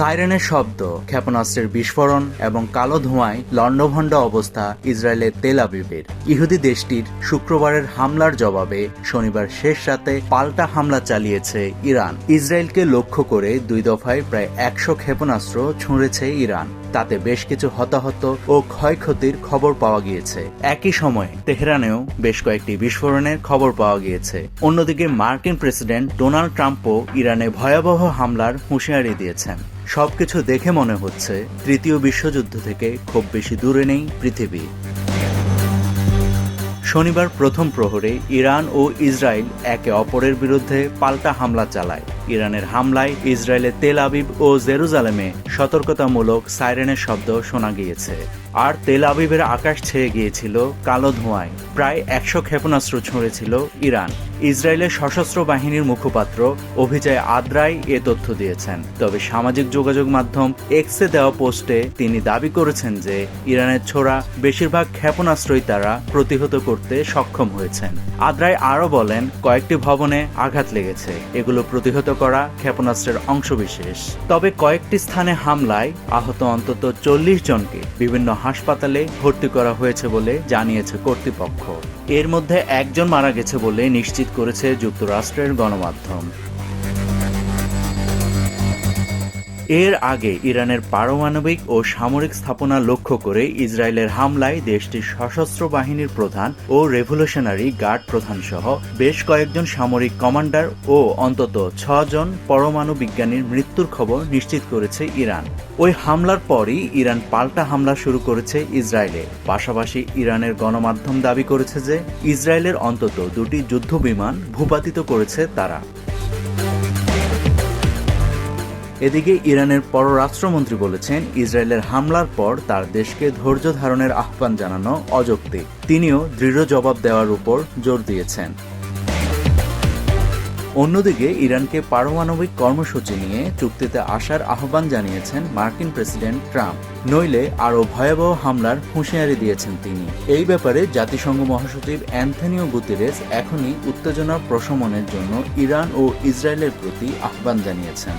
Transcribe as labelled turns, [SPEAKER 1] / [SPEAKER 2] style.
[SPEAKER 1] সাইরেনের শব্দ, ক্ষেপণাস্ত্রের বিস্ফোরণ এবং কালো ধোঁয়ায় লণ্ডভণ্ড অবস্থা ইসরায়েলের তেল আবিবের। ইহুদি দেশটির শুক্রবারের হামলার জবাবে শনিবার শেষ রাতে পাল্টা হামলা চালিয়েছে ইরান। ইসরায়েলকে লক্ষ্য করে দুই দফায় প্রায় একশো ক্ষেপণাস্ত্র ছুঁড়েছে ইরান। তাতে বেশ কিছু হতাহত ও ক্ষয়ক্ষতির খবর পাওয়া গিয়েছে। একই সময়ে তেহরানেও বেশ কয়েকটি বিস্ফোরণের খবর পাওয়া গিয়েছে। অন্যদিকে মার্কিন প্রেসিডেন্ট ডোনাল্ড ট্রাম্পও ইরানে ভয়াবহ হামলার হুঁশিয়ারি দিয়েছেন। সবকিছু দেখে মনে হচ্ছে তৃতীয় বিশ্বযুদ্ধ থেকে খুব বেশি দূরে নেই পৃথিবী। শনিবার প্রথম প্রহরে ইরান ও ইসরায়েল একে অপরের বিরুদ্ধে পাল্টা হামলা চালায়। ইরানের হামলায় ইসরায়েলের তেল আবিব ও জেরুজালেমে সতর্কতামূলক সাইরেনের শব্দ শোনা গিয়েছে। আর তেল আবিবের আকাশ ছেয়ে গিয়েছিল কালো ধোঁয়ায়। প্রায় একশো ক্ষেপণাস্ত্র ছুঁড়েছিল ইরান। ইসরায়েলের সশস্ত্র বাহিনীর মুখপাত্র অভিজয় আদ্রাই এ তথ্য দিয়েছেন। তবে সামাজিক যোগাযোগ মাধ্যম এক্সে দেওয়া পোস্টে তিনি দাবি করেছেন যে ইরানের ছোড়া বেশিরভাগ ক্ষেপণাস্ত্রই তারা প্রতিহত করতে সক্ষম হয়েছেন। আদ্রাই আরও বলেন, কয়েকটি ভবনে আঘাত লেগেছে। এগুলো প্রতিহত করা ক্ষেপণাস্ত্রের অংশবিশেষ। তবে কয়েকটি স্থানে হামলায় আহত অন্তত চল্লিশ জনকে বিভিন্ন হাসপাতালে ভর্তি করা হয়েছে বলে জানিয়েছে কর্তৃপক্ষ। এর মধ্যে একজন মারা গেছে বলে নিশ্চিত করেছে যুক্তরাষ্ট্রের গণমাধ্যম। এর আগে ইরানের পারমাণবিক ও সামরিক স্থাপনা লক্ষ্য করে ইসরায়েলের হামলায় দেশটির সশস্ত্র বাহিনীর প্রধান ও রেভলিউশনারি গার্ড প্রধান সহ বেশ কয়েকজন সামরিক কমান্ডার ও অন্তত ছজন পরমাণু বিজ্ঞানীর মৃত্যুর খবর নিশ্চিত করেছে ইরান। ওই হামলার পরই ইরান পাল্টা হামলা শুরু করেছে ইসরায়েলে। পাশাপাশি ইরানের গণমাধ্যম দাবি করেছে যে, ইসরায়েলের অন্তত দুটি যুদ্ধ বিমান ভূপাতিত করেছে তারা। এদিকে ইরানের পররাষ্ট্রমন্ত্রী বলেছেন, ইসরায়েলের হামলার পর তার দেশকে ধৈর্য ধারণের আহ্বান জানানো অযৌক্তিক। তিনিও দৃঢ় জবাব দেওয়ার উপর জোর দিয়েছেন। অন্যদিকে, ইরানকে পারমাণবিক কর্মসূচি নিয়ে চুক্তিতে আসার আহ্বান জানিয়েছেন মার্কিন প্রেসিডেন্ট ট্রাম্প। নইলে আরও ভয়াবহ হামলার হুঁশিয়ারি দিয়েছেন তিনি। এই ব্যাপারে জাতিসংঘ মহাসচিব অ্যান্থনিও গুতেরেস এখনই উত্তেজনা প্রশমনের জন্য ইরান ও ইসরায়েলের প্রতি আহ্বান জানিয়েছেন।